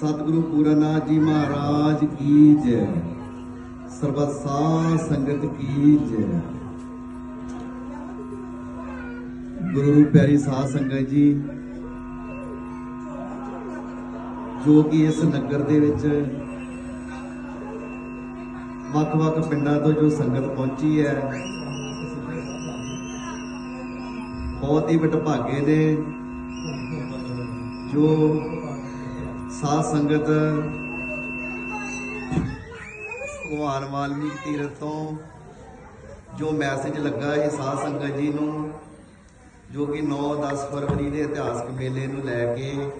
ਸਤਿਗੁਰੂ ਪੂਰਨਾਥ ਜੀ ਮਹਾਰਾਜ ਕੀ ਜੈ। ਸਰਬਤ ਸਾਧ ਸੰਗਤ ਕੀ ਜੈ। ਗੁਰੂ ਪਿਆਰੀ ਸਾਧ ਸੰਗਤ ਜੀ, ਜੋ ਕਿ ਇਸ ਨਗਰ ਦੇ ਵਿੱਚ ਵੱਖ-ਵੱਖ ਪਿੰਡਾਂ ਤੋਂ ਜੋ ਸੰਗਤ ਪਹੁੰਚੀ ਹੈ, ਬਹੁਤ ਹੀ ਵਡਭਾਗੇ ਨੇ ਜੋ ਸਾਧ ਸੰਗਤ, ਭਗਵਾਨ ਵਾਲਮੀਕ ਤੀਰਥ ਤੋਂ ਜੋ ਮੈਸੇਜ ਲੱਗਾ ਇਹ ਸਾਧ ਸੰਗਤ ਜੀ ਨੂੰ, ਜੋ ਕਿ 9-10 ਫਰਵਰੀ ਦੇ ਇਤਿਹਾਸਕ ਮੇਲੇ ਨੂੰ ਲੈ ਕੇ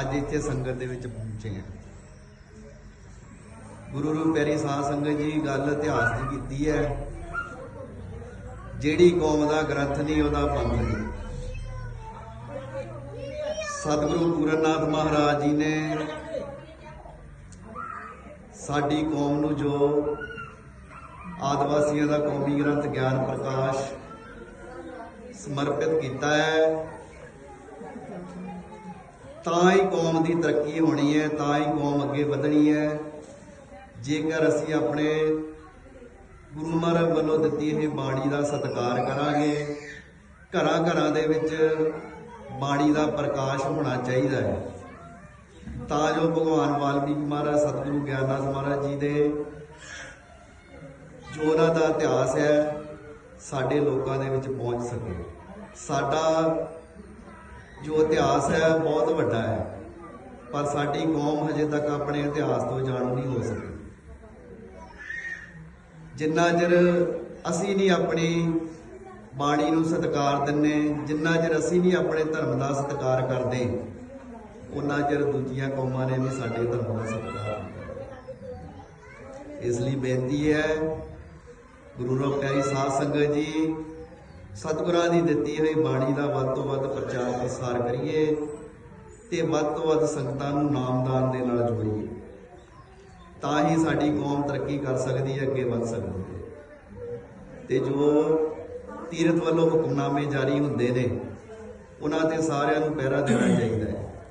ਅੱਜ ਇੱਥੇ ਸੰਗਤ ਦੇ ਵਿੱਚ ਪਹੁੰਚੇ ਹਾਂ। ਗੁਰੂ ਰੂਪ ਪਿਆਰੀ ਸਾਧ ਸੰਗਤ ਜੀ, ਗੱਲ ਇਤਿਹਾਸ ਦੀ ਕੀਤੀ ਹੈ। ਜਿਹੜੀ ਕੌਮ ਦਾ ਗ੍ਰੰਥ ਨਹੀਂ, ਉਹਦਾ ਪੰਥ ਨਹੀਂ। ਸਤਿਗੁਰੂ ਪੂਰਨਨਾਥ ਮਹਾਰਾਜ ਜੀ ਨੇ ਸਾਡੀ ਕੌਮ ਨੂੰ ਜੋ ਆਦਿਵਾਸੀਆਂ ਦਾ ਕੌਮੀ ਗ੍ਰੰਥ ਗਿਆਨ ਪ੍ਰਕਾਸ਼ ਸਮਰਪਿਤ ਕੀਤਾ ਹੈ, ਤਾਂ ਹੀ ਕੌਮ ਦੀ ਤਰੱਕੀ ਹੋਣੀ ਹੈ, ਤਾਂ ਹੀ ਕੌਮ ਅੱਗੇ ਵਧਣੀ ਹੈ। ਜੇਕਰ ਅਸੀਂ ਆਪਣੇ ਗੁਰੂ ਮਹਾਰਾਜ ਵੱਲੋਂ ਦਿੱਤੀ ਇਹ ਬਾਣੀ ਦਾ ਸਤਿਕਾਰ ਕਰਾਂਗੇ ਘਰਾਂ ਘਰਾਂ ਦੇ ਵਿੱਚ ਬਾਣੀ ਦਾ ਪ੍ਰਕਾਸ਼ ਹੋਣਾ ਚਾਹੀਦਾ ਹੈ। ਤਾਂ ਜੋ ਭਗਵਾਨ ਵਾਲਮੀਕ ਮਹਾਰਾਜ, ਸਤਿਗੁਰੂ ਗਿਆਨਦਾਸ ਮਹਾਰਾਜ ਜੀ ਦੇ ਜੋ ਉਹਨਾਂ ਦਾ ਇਤਿਹਾਸ ਹੈ, ਸਾਡੇ ਲੋਕਾਂ ਦੇ ਵਿੱਚ ਪਹੁੰਚ ਸਕੇ। ਸਾਡਾ ਜੋ ਇਤਿਹਾਸ ਹੈ, ਬਹੁਤ ਵੱਡਾ ਹੈ। ਪਰ ਸਾਡੀ ਕੌਮ ਹਜੇ ਤੱਕ ਆਪਣੇ ਇਤਿਹਾਸ ਤੋਂ ਜਾਣੂ ਨਹੀਂ ਹੋ ਸਕੀ। ਜਿੰਨਾ ਚਿਰ ਅਸੀਂ ਨਹੀਂ ਆਪਣੀ ਬਾਣੀ ਨੂੰ ਸਤਿਕਾਰ ਦਿੰਨੇ, ਜਿੰਨਾ ਚਿਰ ਅਸੀਂ ਵੀ ਆਪਣੇ ਧਰਮ ਦਾ ਸਤਿਕਾਰ ਕਰਦੇ ਉਹਨਾਂ ਚਿਰ ਦੂਜੀਆਂ ਕੌਮਾਂ ਨੇ ਵੀ ਸਾਡੇ ਧਰਮ ਦਾ ਸਤਿਕਾਰ ਇਸ ਲਈ ਬੇਨਤੀ ਹੈ, ਗੁਰੂ ਰੂਪ ਪਿਆਰੀ ਸਾਧ ਸੰਗਤ ਜੀ, ਸਤਿਗੁਰਾਂ ਦੀ ਦਿੱਤੀ ਹੋਈ ਬਾਣੀ ਦਾ ਵੱਧ ਤੋਂ ਵੱਧ ਪ੍ਰਚਾਰ ਪ੍ਰਸਾਰ ਕਰੀਏ ਤੇ ਵੱਧ ਤੋਂ ਵੱਧ ਸੰਗਤਾਂ ਨੂੰ ਨਾਮਦਾਨ ਦੇ ਨਾਲ ਜੋੜੀਏ। ਤਾਂ ਹੀ ਸਾਡੀ ਕੌਮ ਤਰੱਕੀ ਕਰ ਸਕਦੀ ਹੈ, ਅੱਗੇ ਵੱਧ ਸਕਦੀ ਹੈ। ਤੇ ਜੋ ਤੀਰਥ ਵੱਲੋਂ ਹੁਕਮਨਾਮੇ ਜਾਰੀ ਹੁੰਦੇ ਨੇ। ਉਹਨਾਂ ਤੇ ਸਾਰਿਆਂ ਨੂੰ ਪਹਿਰਾ ਦੇਣਾ ਚਾਹੀਦਾ ਹੈ।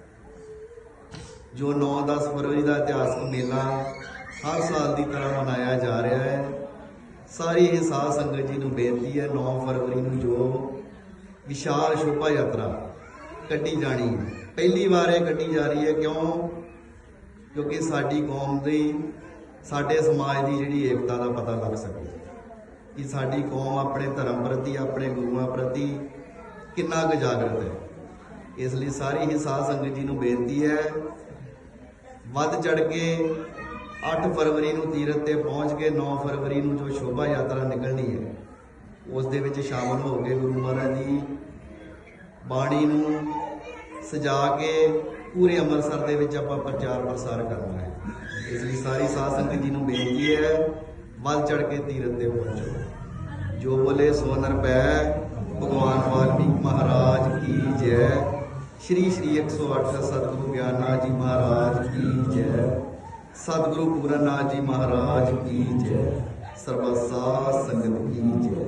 ਜੋ 9-10 ਫਰਵਰੀ ਦਾ ਇਤਿਹਾਸਕ ਮੇਲਾ ਹਰ ਸਾਲ ਦੀ ਤਰ੍ਹਾਂ ਮਨਾਇਆ ਜਾ ਰਿਹਾ ਹੈ, ਸਾਰੀ ਇਹ ਸਾਧ ਸੰਗਤ ਜੀ ਨੂੰ ਬੇਨਤੀ ਹੈ 9 ਫਰਵਰੀ ਨੂੰ ਜੋ ਵਿਸ਼ਾਲ ਸ਼ੋਭਾ ਯਾਤਰਾ ਕੱਢੀ ਜਾਣੀ। ਪਹਿਲੀ ਵਾਰ ਇਹ ਕੱਢੀ ਜਾ ਰਹੀ ਹੈ, ਕਿਉਂ? ਕਿਉਂਕਿ ਸਾਡੀ ਕੌਮ ਦੀ, ਸਾਡੇ ਸਮਾਜ ਦੀ ਜਿਹੜੀ ਏਕਤਾ ਦਾ ਪਤਾ ਲੱਗ ਸਕੇ। ਕਿ ਸਾਡੀ ਕੌਮ ਆਪਣੇ ਧਰਮ ਪ੍ਰਤੀ, ਆਪਣੇ ਗੁਰੂਆਂ ਪ੍ਰਤੀ ਕਿੰਨਾ ਕੁ ਜਾਗਰਤ ਹੈ। ਇਸ ਲਈ ਸਾਰੀ ਹੀ ਸਾਧ ਸੰਗਤ ਜੀ ਨੂੰ ਬੇਨਤੀ ਹੈ, ਵੱਧ ਚੜ ਕੇ 8 ਫਰਵਰੀ ਨੂੰ ਤੀਰਥ ਤੇ ਪਹੁੰਚ ਕੇ 9 ਫਰਵਰੀ ਨੂੰ ਜੋ ਸ਼ੋਭਾ ਯਾਤਰਾ ਨਿਕਲਣੀ ਹੈ, ਉਸ ਦੇ ਵਿੱਚ ਸ਼ਾਮਲ ਹੋ ਕੇ ਗੁਰੂ ਮਹਾਰਾਜ ਜੀ ਬਾਣੀ ਨੂੰ ਸਜਾ ਕੇ ਪੂਰੇ ਅੰਮ੍ਰਿਤਸਰ ਦੇ ਵਿੱਚ ਆਪਾਂ ਪ੍ਰਚਾਰ ਪ੍ਰਸਾਰ ਕਰਨਾ ਹੈ। ਇਸ ਲਈ ਸਾਰੀ ਸਾਧ ਸੰਗਤ ਜੀ ਨੂੰ ਬੇਨਤੀ ਹੈ ਵੱਧ ਚੜ ਕੇ ਤੀਰਥ ਤੇ ਪਹੁੰਚੋ। ਜੋ ਬੋਲੇ ਸੋ ਨਰ ਪੈ, ਭਗਵਾਨ ਵਾਲਮੀਕ ਮਹਾਰਾਜ ਕੀ ਜੈ। ਸ਼੍ਰੀ ਸ਼੍ਰੀ 108 ਸਤਿਗੁਰੂ ਗਿਆਨਨਾਥ ਜੀ ਮਹਾਰਾਜ ਕੀ ਜੈ। ਸਤਿਗੁਰੂ ਪੂਰਨਨਾਥ ਜੀ ਮਹਾਰਾਜ ਕੀ ਜੈ। ਸਰਬਸਾ ਸੰਗਤ ਕੀ ਜੈ।